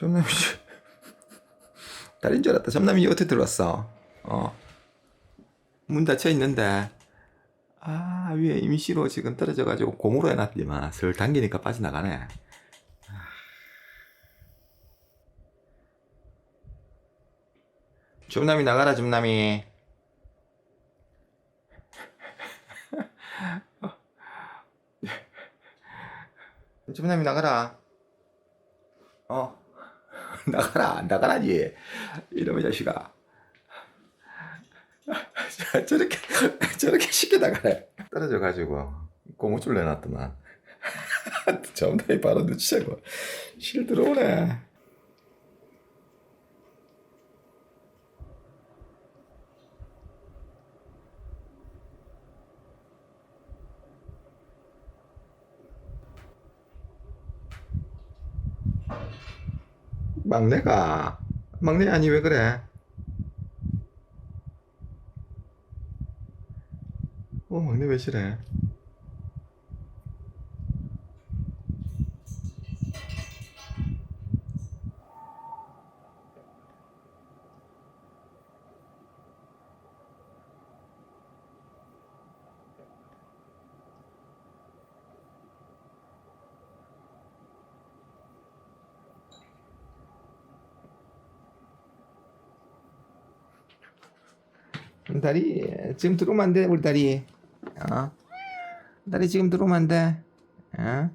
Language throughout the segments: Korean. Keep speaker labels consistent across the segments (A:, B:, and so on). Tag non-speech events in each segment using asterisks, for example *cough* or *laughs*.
A: 점남이 다른 줄 알았다. 점남이 어떻게 들어왔어? 어. 문 닫혀 있는데. 아, 위에 임시로 지금 떨어져가지고 고무로 해놨더니만 슬 당기니까 빠져나가네. 점남이 나가라, 점남이. 점남이 *laughs* 나가라. 어. *laughs* 나가라, 나가라지. 이놈의 자식아. 자, *laughs* 저렇게, 저렇게 쉽게 나가네. 떨어져가지고, 고무줄 내놨더만. *laughs* 점남이 바로 눈치채고, 실 들어오네. 막내가, 막내 아니 왜 그래? 어, 막내 왜 저래? 다리 지금 들어오면 안 돼, 우리 다리. 어? 다리 지금 들어오면 안 돼. 어?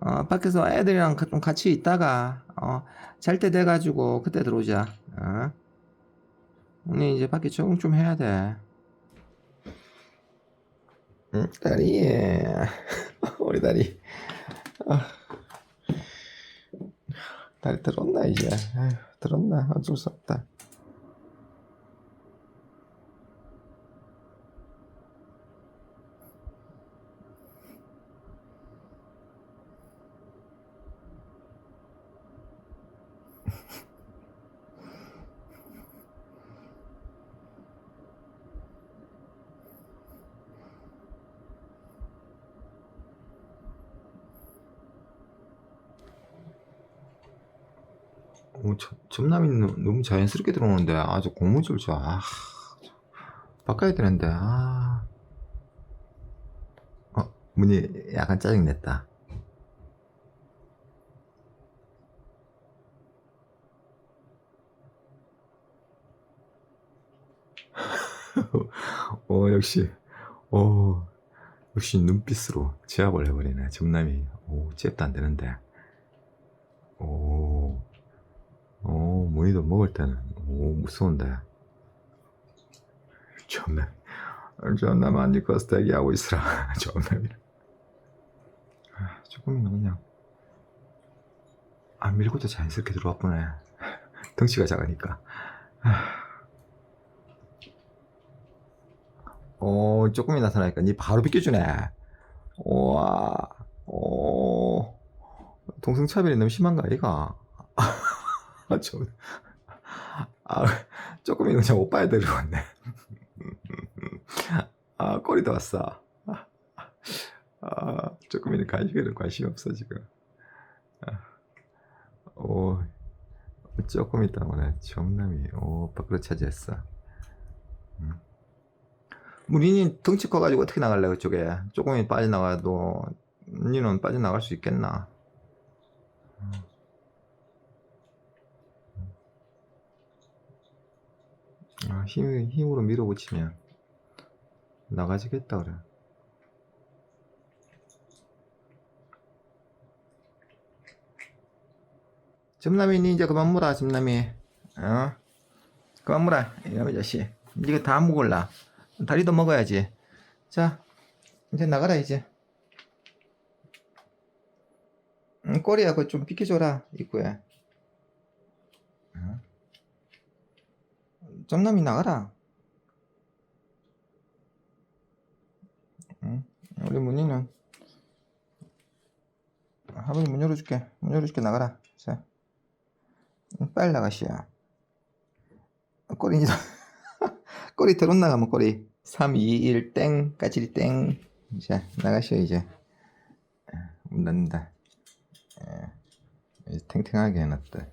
A: 어, 밖에서 애들이랑 좀 같이 있다가 어, 잘 때 돼가지고 그때 들어오자. 어? 오늘 이제 밖에 적응 좀 해야 돼. 응, 다리. *laughs* 우리 다리. 어. 다리 들었나 이제? 아휴, 들었나? 어쩔 수 없다. 너- 너무 자연스럽게 들어오는데 아주 고무줄 좋아. 아, 바꿔야 되는데 아. 어, 문이 약간 짜증냈다. *laughs* 어, 역시, 어, 역시 눈빛으로 제압을 해버리네. 점남이, 오, 잽도 안 되는데. 오, 오, 무늬도 먹을 때는, 오, 무서운데. 점남, 점남 안 입고 스테기 하고 있으라. *laughs* 점남이. 아, 조금이면 그냥, 안 밀고도 자연스럽게 보네. 덩치가 작으니까. 아. 어, 조금이 나타나니까 니 바로 비켜주네. 우와, 오, 동승차별이 너무 심한가, 아이가? 아, 좀, 아, 조금이 그냥 오빠야 데리고 왔네. 아, 꼬리도 왔어. 아, 조금 이는 간식에는 관심이 없어, 지금. 아, 오, 조금 있다, 오네. 정남이, 오, 밖으로 차지했어. 음. 우리는 덩치 커가지고 어떻게 나갈래 그쪽에 조금이 빠져나가도 니는 빠져나갈 수 있겠나 아, 힘, 힘으로 밀어붙이면 나가지겠다 그래 점남이 니 이제 그만 물어 점남이 어? 그만 물어 이놈의 자식 이거 다 먹을라 다리도 먹어야지. 자, 이제 나가라, 이제. 응, 꼬리야, 그거 좀 비켜줘라, 입구에. 응? 점남이 나가라. 응? 우리 문희는 할머니 문 열어줄게. 문 열어줄게, 나가라. 자, 응, 빨리 나가시야. 꼬리 이제 *laughs* 꼬리 들어 나가면 꼬리 3, 2, 1, 땡, 까칠이 땡. 자, 나가시오, 이제. 문 닫는다. 예. 탱탱하게 해놨다.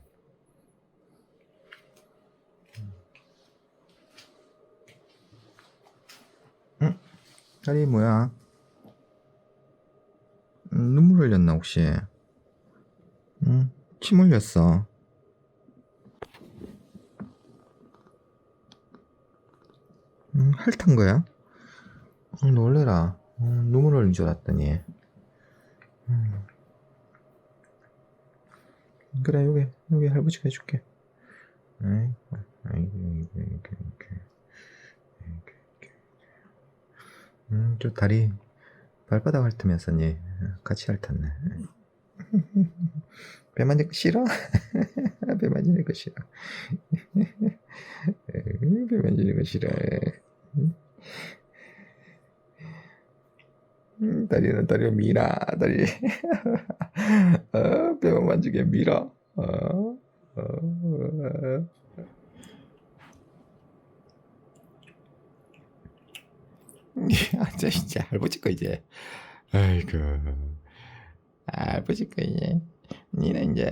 A: 다리 뭐야? 음, 눈물 흘렸나 혹시? 응? 침 흘렸어. 음, 핥은 거야? 어, 놀래라. 어, 눈물 흘린 줄 알았더니. 음. 그래, 요게, 요게 할아버지가 해줄게. 아이고, 아이고, 아이고. 아이고, 아이고. 음, 저 다리, 발바닥 핥으면서 니 같이 핥았네. *laughs* 배거 싫어? *laughs* 배 만지는 거 싫어. *laughs* 배 만지는 거 싫어. 음, 다리는 다리로 밀어, 다리. 어, 배만 만지게 밀어. 어, 어, 어. 아, 저 진짜 할아버지 거 이제. 아이고. 할아버지 거 이제. 니는 이제.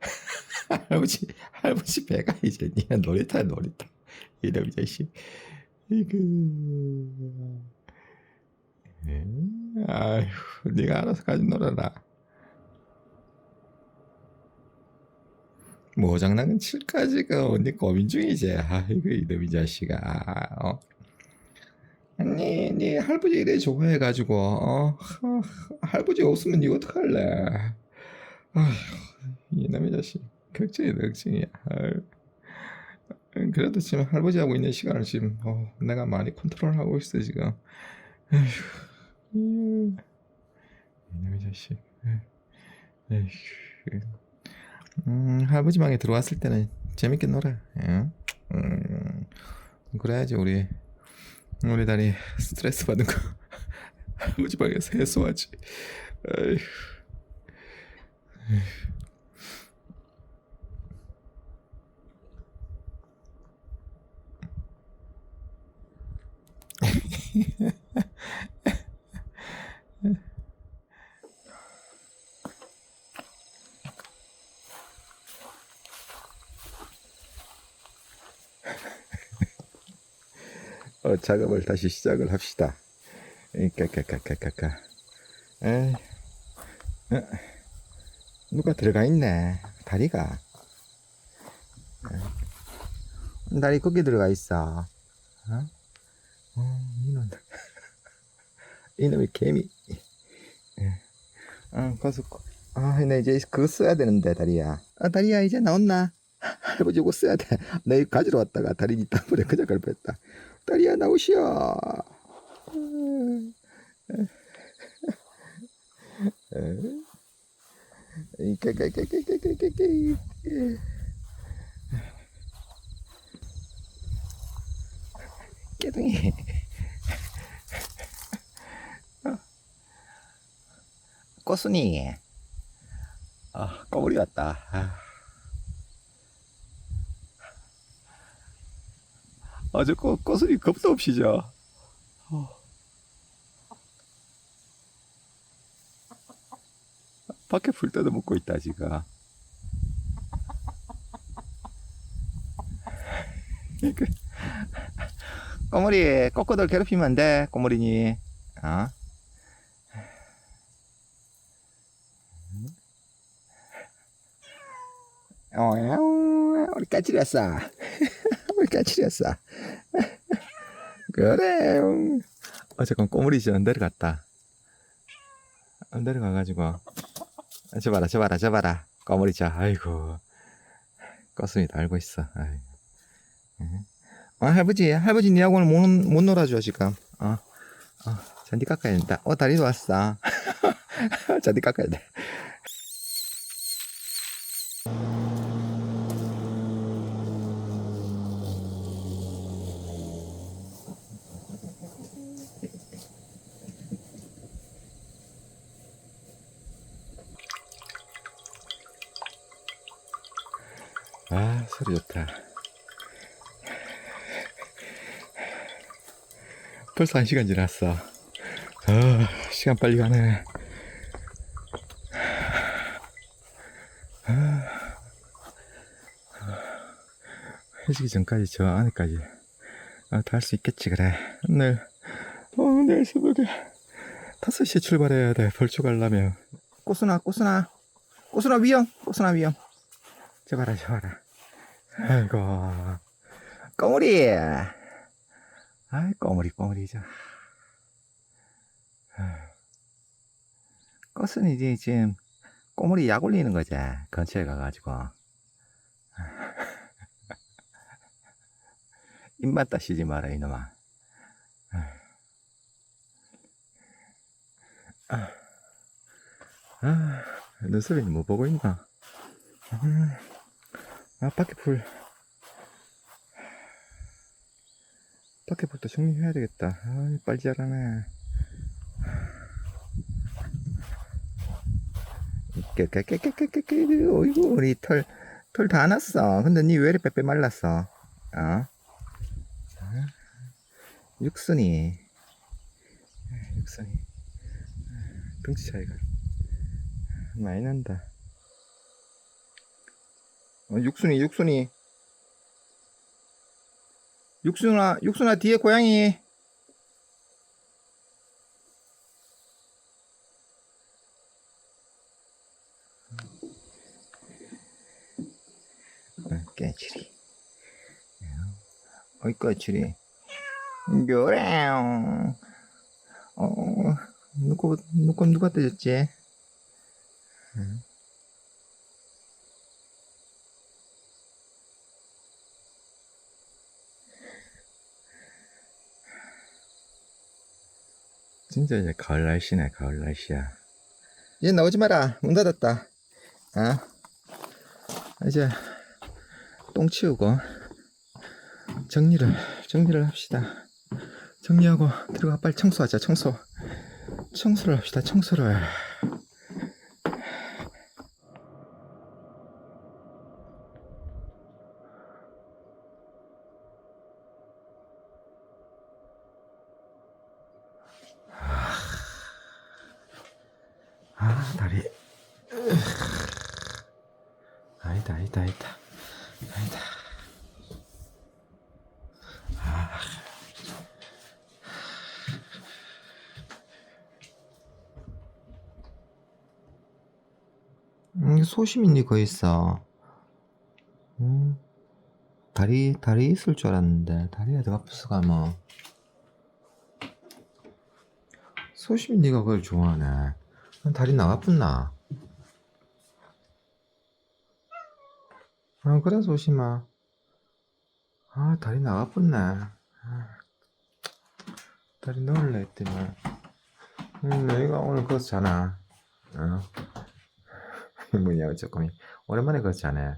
A: *laughs* 할아버지, 할아버지 배가 이제 니는 놀이터야, 놀이터. 이놈 자식. 이그. 아휴, 네가 알아서 가지 놀아라. 뭐 장난은 칠까 지금 언니 고민 중이지. 아이고 이놈이 자식아. 어? 아니, 네 할아버지 이래 좋아해가지고 어? 하, 할아버지 없으면 니 어떡할래? 아휴, 이놈의 자식 걱정이 걱정이야. 아유. 그래도 지금 할아버지하고 있는 시간을 지금 어, 내가 많이 컨트롤하고 있어 지금. 아휴. 음, 이놈의 자식. 에휴. 음, 할아버지 방에 들어왔을 때는 재밌게 놀아. 예? 음, 그래야지 우리 우리 다리 스트레스 받은 거 *laughs* 할아버지 방에서 해소하지. 에휴. *laughs* 어, 작업을 다시 시작을 합시다. 까까까까까까. 에이, 어, 누가 들어가 있네. 다리가. 에. 다리 거기 들어가 있어. 어? 어, 이놈. *laughs* 이놈의 개미. 예. 아, 가서, 아, 나 이제 그거 써야 되는데, 다리야. 아, 다리야, 이제 나온나? *laughs* 할아버지 이거 써야 돼. 나 이거 가지러 왔다가 다리 니 땀물에 *laughs* 그저 갈 뻔했다. 다리야, 나오시오. 깨둥이. 꼬순이. 아, 꼬물이 왔다. 아. 아, 저 꼬, 꼬순이 겁도 없이 저. 어. 밖에 풀 때도 먹고 있다, 지금. 그, 꼬물이, 꼬꼬들 괴롭히면 안 돼, 꼬물이니. 어? 어, 우리 까칠이 왔어. 우리 까칠이 왔어. 그래. 어, 잠깐, 꼬물이 저 내려갔다. 어, 내려가가지고. 아, 저 봐라, 저 봐라, 저 봐라. 꼬물이 저, 아이고. 껐습니다. 알고 있어. 아이고. 어, 할아버지, 할아버지, 니하고는 못, 못 놀아줘, 지금. 어, 어, 잔디 깎아야 된다. 어, 다리도 왔어. *laughs* 잔디 깎아야 돼. 벌써 한 시간 지났어. 아, 시간 빨리 가네. 아, 아. 해지기 전까지 저 안에까지 아, 다할 수 있겠지 그래. 오늘 어, 내일 새벽에 5시에 출발해야 돼. 벌초 갈라면 꼬순아, 꼬순아, 꼬순아 위험, 꼬순아 위험. 제발아, 제발아. 아이고, 꽁우리. 아이 꼬물이 꼬물이 저 꽃은 이제 지금 꼬물이 약 올리는 거지 근처에 가가지고. *laughs* 입만 따시지 마라 이놈아. 아, 아, 눈썹이 뭐 보고 있나? 음, 아 밖에 풀 풀도 정리해야 되겠다. 아 빨리 자라네. 깨깨깨깨깨깨 어이구 우리 털 털 다 났어. 근데 니 왜 이렇게 빼빼 말랐어? 어? 육순이. 육순이. 등치 차이가 많이 난다. 어, 육순이 육순이 육순아 육순아 뒤에 고양이 어, 깨치리 어이 깨치리 요래요. 어, 누구, 누구, 누가 떼줬지? 응. 진짜 이제 가을 날씨네, 가을 날씨야. 이제 나오지 마라. 문 닫았다. 아, 이제 똥 치우고 정리를 정리를 합시다. 정리하고 들어가 빨리 청소하자. 청소. 청소를 합시다. 청소를. 아, 다리. 아니다, 아니다, 아니다. 아니다. 음, 소심이니 거기 있어. 음, 다리, 다리 있을 줄 알았는데, 다리가 더 아프스가 뭐. 소심이니가 그걸 좋아하네. 난 다리 나가뿐나. 아, 그래, 소심아. 아, 다리 나가뿐네. 아, 다리 넣을래 했더니. 음, 너희가 오늘 그거 잖아. 어? 뭐냐 조금 오랜만에 않아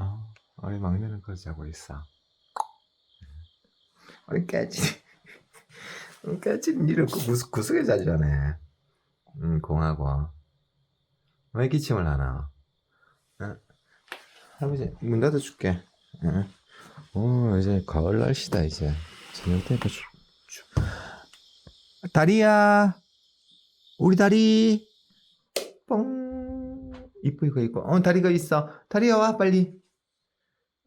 A: 어, 우리 막내는 그렇지 하고 있어. 우리 깨지. *laughs* 깨지. 니를 그 구석, 구석에 자주하네. 응 공하고. 왜 기침을 하나? 어? 할아버지 문 닫아줄게. 응. 오 이제 가을 날씨다 이제. 저녁 되니까 춥, 춥. 다리야! 우리 다리! 뽕 이쁘게 있고. 어 다리가 있어. 다리야 와 빨리.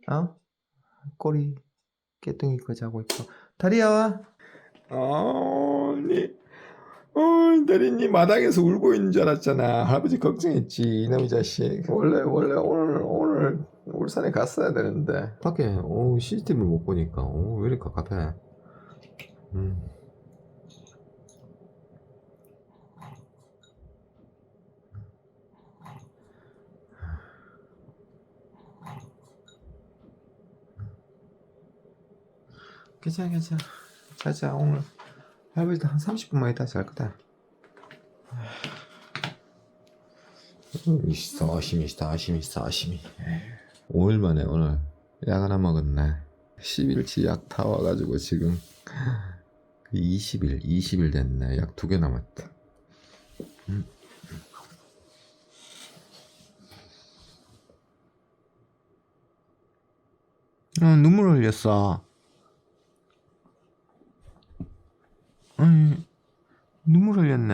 A: 어? 꼬리 깨뚱이 거 자고 있고. 다리야 와. 어니 어 다리님 마당에서 울고 있는 줄 알았잖아. 할아버지 걱정했지 이놈의 자식. 원래 원래 오늘 오늘 울산에 갔어야 되는데. 밖에 오 CCTV를 못 보니까. 오왜 이렇게 갑갑해? 음. 괜찮아 괜찮아. 자자 오늘 할아버지도 한 30분만 있다 잘 거다. 사심이 사심이 사심이 5일 만에 오늘 약 하나 먹었네. 10일치 약 다 와가지고 지금 20일 20일 됐네. 약 두 개 남았다. 음. 어, 눈물 흘렸어 아니, 눈물 흘렸네.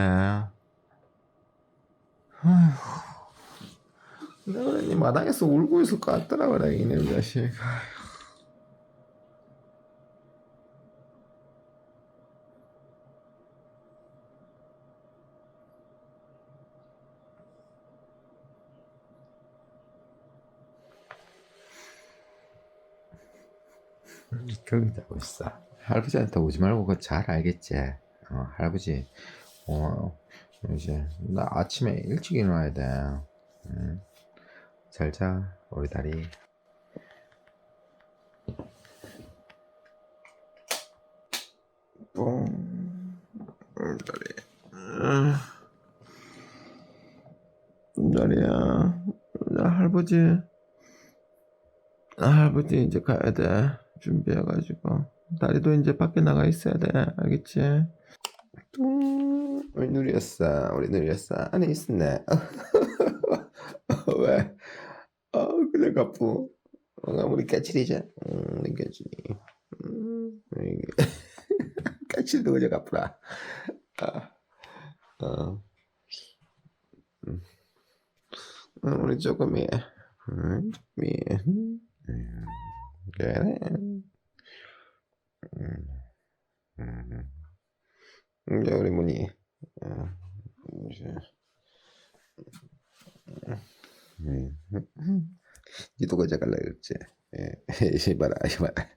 A: 아휴. 내가 이 마당에서 울고 있을 것 같더라, 그래, 이놈 자식. 아휴. 거기 자고 있어. 할아버지한테 오지 말고 그거 잘 알겠지? 어, 할아버지, 어, 이제, 나 아침에 일찍 일어나야 돼. 응. 잘 자, 우리 다리. 뽕, 우리 다리. 응. 다리야, 나 할아버지, 나 할아버지 이제 가야 돼. 준비해가지고. 다리도 이제 밖에 나가 있어야 돼. 알겠지? 뚱. 우리 누리였어. 우리 누리였어. 안에 있었네. *laughs* 왜? 어, 그래, 가쁘. 어, 우리 까칠이자. 음, 우리 까칠이. 음, *laughs* 까칠도 그저 가쁘라. 아, 어. 음. 어, 우리 조금이. 음, 조금이. 음. 음, 음. 이제 우리 문이. 음, 니도 거자 갈라 그랬지. 예, *laughs* 이봐라 이봐라.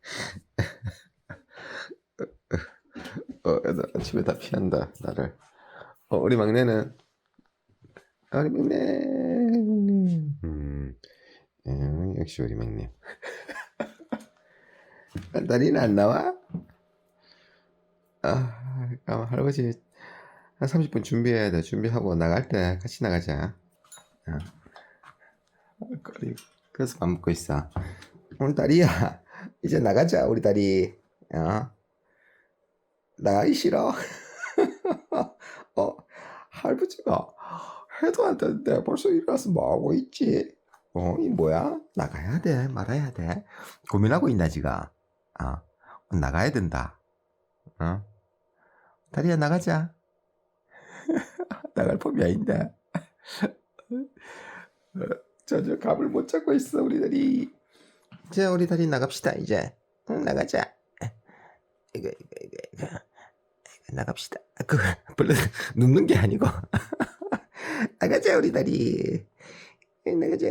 A: 어, 애들 아침에 다 피한다 나를. 어, 우리 막내는? 아, 우리 막내. 음, 음, 역시 우리 막내 다리는 안 나와? 아, 아, 할아버지 한 30분 준비해야 돼. 준비하고 나갈 때 같이 나가자. 어. 그래서 밥 먹고 있어. 우리 다리야, *laughs* 이제 나가자. 우리 다리. 어? 나가기 싫어. *laughs* 어, 할아버지가 해도 안 되는데 벌써 일어나서 뭐 하고 있지? 어, 이 뭐야? 나가야 돼, 말아야 돼. 고민하고 있나 지가? 어, 나가야 된다. 어? 다리야 나가자. *laughs* 나갈 폼이 아닌데. *laughs* 저저 감을 못 잡고 있어 우리 다리. 자 우리 다리 나갑시다 이제. 응, 나가자. 이거 이거 이거 이거. 이거 나갑시다. 아, 그 별로 *laughs* 눕는 게 아니고. 나가자 우리 다리. 응, 나가자.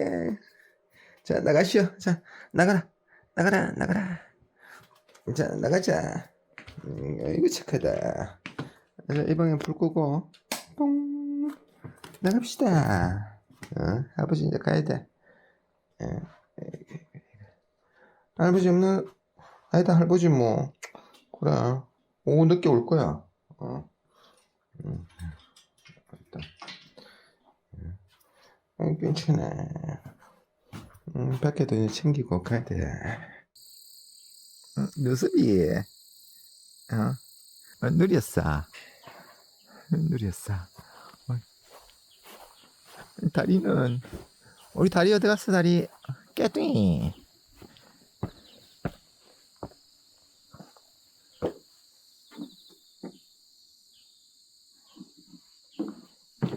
A: 자 나가시오. 자 나가라. 나가라 나가라. 자 나가자. 음, 이거 착하다. 자, 이 방에 불 끄고 뽕 나갑시다. 어, 아버지 이제 가야 돼. 예. 할아버지 없는 아니다 할아버지 뭐 그래 오후 늦게 올 거야. 어. 음. 음, 괜찮아. 음, 밖에도 챙기고 가야 돼. 음, 누습이 어? 어, 느렸어. 느렸어. 어. 다리는 우리 다리 어디 갔어 다리? 깨뚱이.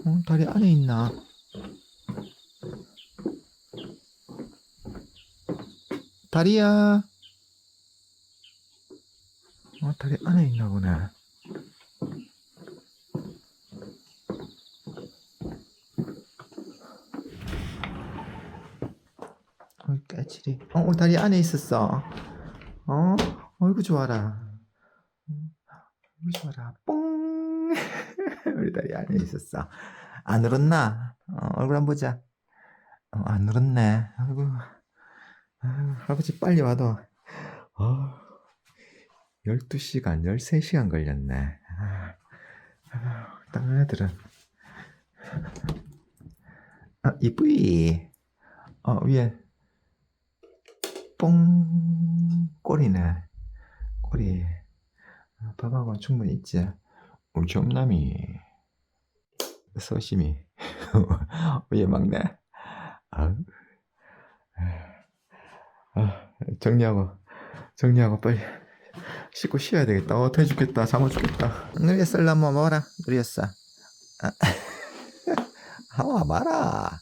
A: 어, 다리 안에 있나? 다리야. 어, 다리 안에 있나 보네. 어, 까칠이. 어, 우리 다리 안에 있었어. 어, 어이구, 좋아라. 어이구, 좋아라. 뽕! *laughs* 우리 다리 안에 있었어. 안 울었나? 어, 얼굴 한번 보자. 어, 안 울었네. 아이고. 아이고, 할아버지 빨리 와도. 어. 12시간, 13시간 걸렸네. 아, 아, 애들은. 아, 이쁘이. 어, 위에. 뽕. 꼬리네. 꼬리. 아, 밥하고 충분히 있지. 우리 점남이. 서심이. *laughs* 위에 막내. 아, 아, 정리하고, 정리하고 빨리. 씻고 쉬어야 되겠다. 어, 돼 죽겠다. 잠아 죽겠다. 썰라 한번 먹어라. 누리였어. 아, *laughs* 하와 마라.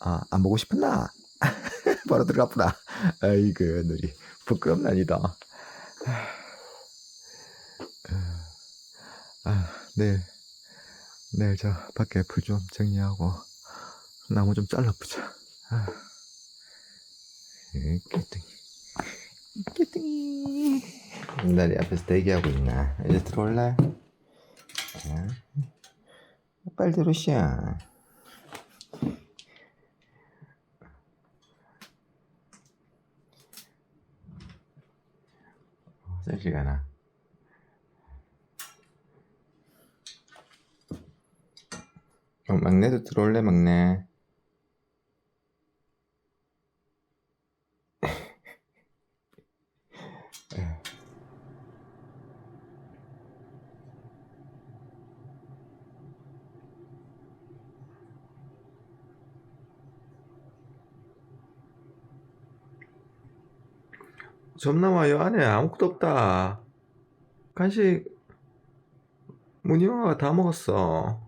A: 아, 안 보고 싶었나? *laughs* 바로 들어가보라. 아이고, 누리. 부끄럽나니다. 아, 내일, 내일 저 밖에 불좀 정리하고 나무 좀 잘라보자. 아, 이 깨등이. 깨뚱이. 은달이 앞에서 대기하고 있나? 이제 들어올래? 자, 빨리 들어오시야. 화장실 가나? 어, 막내도 들어올래, 막내? 점남아, 여 안에 아무것도 없다. 간식, 문희영아가 다 먹었어.